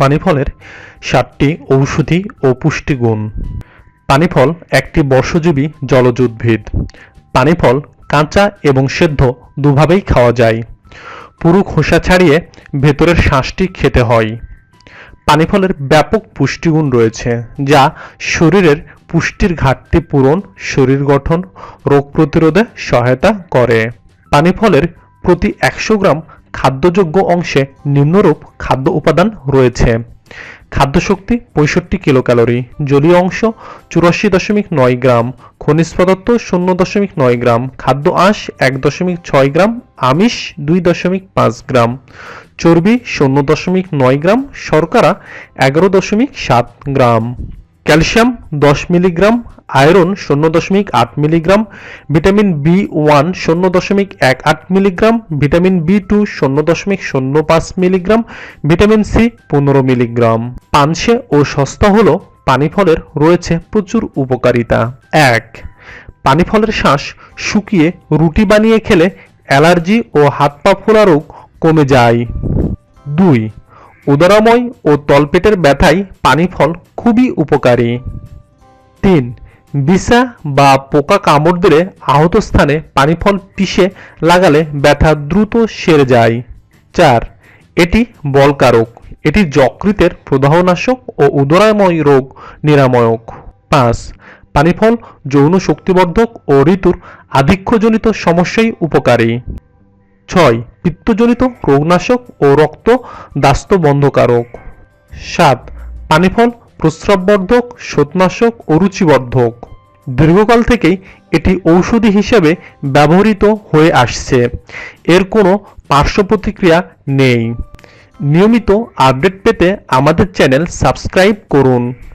পানিফলের সাতটি ঔষধি ও পুষ্টিগুণ পানিফল একটি বর্ষজীবী জলজ উদ্ভিদ। পানিফল কাঁচা এবং সেদ্ধ দুভাবেই খাওয়া যায়। পুরো খোসা ছাড়িয়ে ভেতরের শাঁসটি খেতে হয়। পানিফলের ব্যাপক পুষ্টিগুণ রয়েছে, যা শরীরের পুষ্টির ঘাটতি পূরণ, শরীর গঠন, রোগ প্রতিরোধে সহায়তা করে। পানিফলের প্রতি একশো গ্রাম খাদ্যযোগ্য অংশে নিম্নরূপ খাদ্য উপাদান রয়েছে। খাদ্য শক্তি পঁয়ষট্টি কিলোক্যালোরি, জলীয় অংশ চুরাশি দশমিক নয় গ্রাম, খনিজ পদার্থ শূন্য দশমিক নয় গ্রাম, খাদ্য আঁশ এক দশমিক ছয় গ্রাম, আমিষ দুই দশমিক পাঁচ গ্রাম, চর্বি শূন্য দশমিক নয় গ্রাম, শর্করা এগারো দশমিক সাত গ্রাম। ক্যালসিয়াম দশ মিলিগ্রাম, আয়রন শূন্য দশমিক আট মিলিগ্রাম, ভিটামিন বি ওয়ান শূন্য দশমিক এক আট মিলিগ্রাম, ভিটামিন বি টু শূন্য দশমিক শূন্য পাঁচ মিলিগ্রাম, ভিটামিন সি পনেরো মিলিগ্রাম। পানসে ও সস্তা হলো পানিফলের রয়েছে প্রচুর উপকারিতা। এক, পানিফলের শ্বাস শুকিয়ে রুটি বানিয়ে খেলে অ্যালার্জি ও হাত পা ফোলা রোগ কমে যায়। দুই উদরাময় ও তলপেটের ব্যথায় পানিফল খুবই উপকারী। তিন বিছা বা পোকা কামড় দিলে আহত স্থানে পানিফল পিষে লাগালে ব্যথা দ্রুত সেরে যায়। চার, এটি বলকারক। এটি যকৃতের প্রদাহনাশক ও উদরাময় রোগ নিরাময়ক। পাঁচ, পানিফল যৌন শক্তিবর্ধক ও ঋতুর আধিক্যজনিত সমস্যায় উপকারী। ছয় পিত্তজনিত রোগনাশক ও রক্ত দাস্ত বন্ধকারক সাত, পানিফল, প্রস্রাববর্ধক শোথনাশক ও রুচিবর্ধক। দীর্ঘকাল থেকেই এটি ঔষধি হিসেবে ব্যবহৃত হয়ে আসছে। এর কোনো পার্শ্ব প্রতিক্রিয়া নেই। নিয়মিত আপডেট পেতে আমাদের চ্যানেল সাবস্ক্রাইব করুন।